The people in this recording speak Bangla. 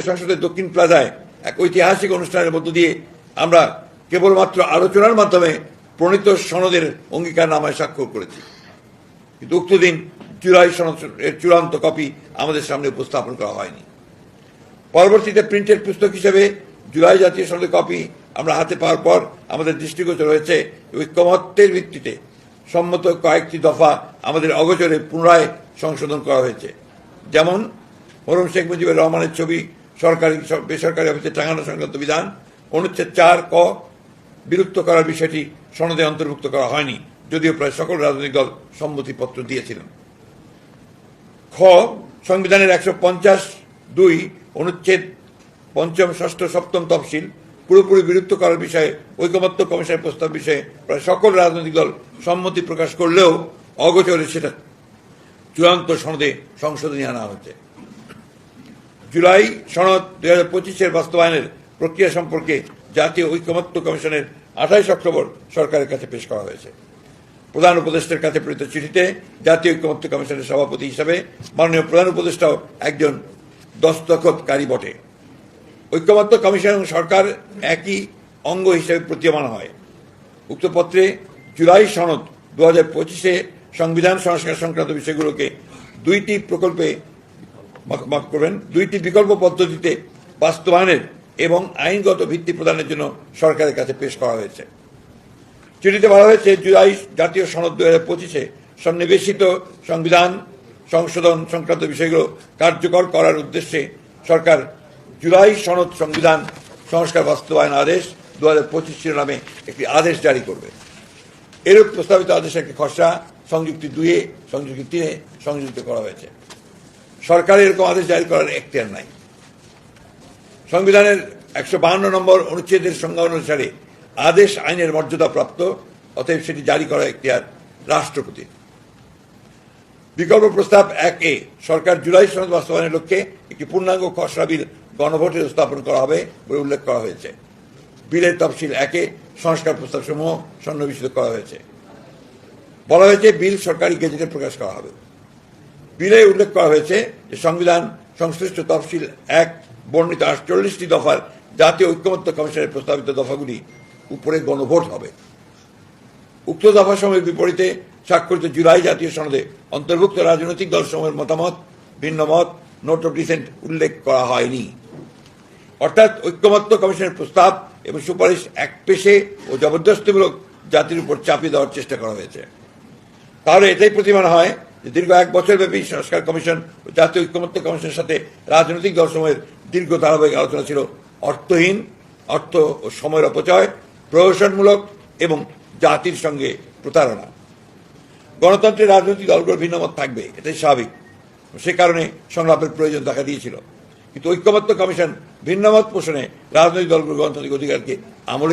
সংসদের দক্ষিণ প্লাজায় এক ঐতিহাসিক অনুষ্ঠানের মধ্য দিয়ে আমরা কেবলমাত্র আলোচনার মাধ্যমে প্রণীত সনদের অঙ্গীকার নামায় স্বাক্ষর করেছি। কিন্তু উক্ত দিন জুলাই সনদ এর চূড়ান্ত কপি আমাদের সামনে উপস্থাপন করা হয়নি। পরবর্তীতে প্রিন্টেড পুস্তক হিসেবে জুলাই জাতীয় সনদের কপি আমরা হাতে পাওয়ার পর আমাদের দৃষ্টিগোচর হয়েছে ঐক্যমত্যের ভিত্তিতে। সম্মত কয়েকটি দফা আমাদের অগোচরে পুনরায় সংশোধন করা হয়েছে। যেমন মরম শেখ মুজিবুর রহমানের ছবি সরকারি, বেসরকারি অফিসে টাঙানো সংক্রান্ত বিধান, অনুচ্ছেদ চার ক, বিলুপ্ত করার বিষয়টি সনদে অন্তর্ভুক্ত করা হয়নি, যদিও প্রায় সকল রাজনৈতিক দল সম্মতিপত্র দিয়েছিলেন। খ, সংবিধানের একশো পঞ্চাশ দুই, অনুচ্ছেদ পঞ্চম, ষষ্ঠ, সপ্তম তফসিল, পুরোপুরি বিলুপ্ত করার বিষয়ে ঐকমত্য কমিশনের প্রস্তাব বিষয়ে প্রায় সকল রাজনৈতিক দল সম্মতি প্রকাশ করলেও অগোচরে সেটা চূড়ান্ত সনদে সংশোধনী আনা হচ্ছে জুলাই সনদ দুই হাজার পঁচিশের বাস্তবায়নের প্রক্রিয়া সম্পর্কে জাতীয় ঐকমত্য কমিশনের আঠাইশ অক্টোবর সরকারের কাছে পেশ করা হয়েছে। প্রধান উপদেষ্টার কাছে প্রেরিত চিঠিতে জাতীয় ঐক্যমত্য কমিশনের সভাপতি হিসাবে মাননীয় প্রধান উপদেষ্টাও একজন দস্তখতকারী বটে। ঐক্যমত্য কমিশন এবং সরকার একই অঙ্গ হিসেবে প্রতীয়মান হয়। উক্ত পত্রে জুলাই সনদ দু হাজার পঁচিশে সংবিধান সংস্কার সংক্রান্ত বিষয়গুলোকে দুইটি প্রকল্পে মাফ- করবেন, দুইটি বিকল্প পদ্ধতিতে বাস্তবায়নের এবং আইনগত ভিত্তি প্রদানের জন্য সরকারের কাছে পেশ করা হয়েছে। চিঠিতে বলা হয়েছে, জুলাই জাতীয় সনদ দু হাজার পঁচিশে সন্নিবেশিত সংবিধান সংশোধন সংক্রান্ত বিষয়গুলো কার্যকর করার উদ্দেশ্যে সরকার জুলাই সনদ সংবিধান সংস্কার বাস্তবায়ন আদেশ দু হাজার পঁচিশ শিরোনামে একটি আদেশ জারি করবে। এরূপ প্রস্তাবিত আদেশে একটি খসড়া সংযুক্তি দুইয়ে, সংযুক্তি তিনে সংযুক্ত করা হয়েছে। সরকারের এরকম আদেশ জারি করার এখতিয়ার নাই। সংবিধানের একশো বাহান্ন নম্বর অনুচ্ছেদের সংজ্ঞা অনুসারে আদেশ আইনের মর্যাদা প্রাপ্ত অতএব সেটি জারি করা এখতিয়ার রাষ্ট্রপতির। বিকল্প প্রস্তাব এক এ, সরকার জুলাই সনদ বাস্তবায়নের লক্ষ্যে একটি পূর্ণাঙ্গ খসড়া বিল গণভোটে স্থাপন করা হবে বলে উল্লেখ করা হয়েছে। বিলের তফসিল একে সংস্কার প্রস্তাব সমূহ সন্নিবেশিত করা হয়েছে। বলা হয়েছে বিল সরকারি গেজেটে প্রকাশ করা হবে। বিলে উল্লেখ করা হয়েছে যে সংবিধান সংশ্লিষ্ট তফসিল এক, বর্ণিত আটচল্লিশটি দফার জাতীয় ঐক্যমত্য কমিশনের প্রস্তাবিত দফাগুলি উপরে গণভোট হবে। উক্ত দফা সময়ের বিপরীতে স্বাক্ষরিত জুলাই জাতীয় সনদে অন্তর্ভুক্ত রাজনৈতিক দলসমূহের মতামত ভিন্ন মত নোট অফ ডিসেন্ট উল্লেখ করা হয়নি। অর্থাৎ ঐক্যমত্য কমিশনের প্রস্তাব এবং সুপারিশ এক পেশে ও জবরদস্তিমূলক জাতির উপর চাপিয়ে দেওয়ার চেষ্টা করা হয়েছে। তাহলে এটাই প্রতিমান হয় দীর্ঘ এক বছর ব্যাপী সংস্কার কমিশন জাতীয় ঐক্যমত্য কমিশনের সাথে রাজনৈতিক দলসমূহের দীর্ঘ ধারাবাহিক আলোচনা ছিল অর্থহীন, অর্থ ও সময়ের অপচয়, প্রহসনমূলক এবং জাতির সঙ্গে প্রতারণা। গণতন্ত্রের রাজনৈতিক দলগুলোর ভিন্নমত থাকবে, এটাই স্বাভাবিক। সে কারণে সংলাপের প্রয়োজন দেখা দিয়েছিল। কিন্তু ঐক্যমত্য কমিশন ভিন্নমত পোষণে রাজনৈতিক দলগুলোর গণতান্ত্রিক অধিকারকে আমলে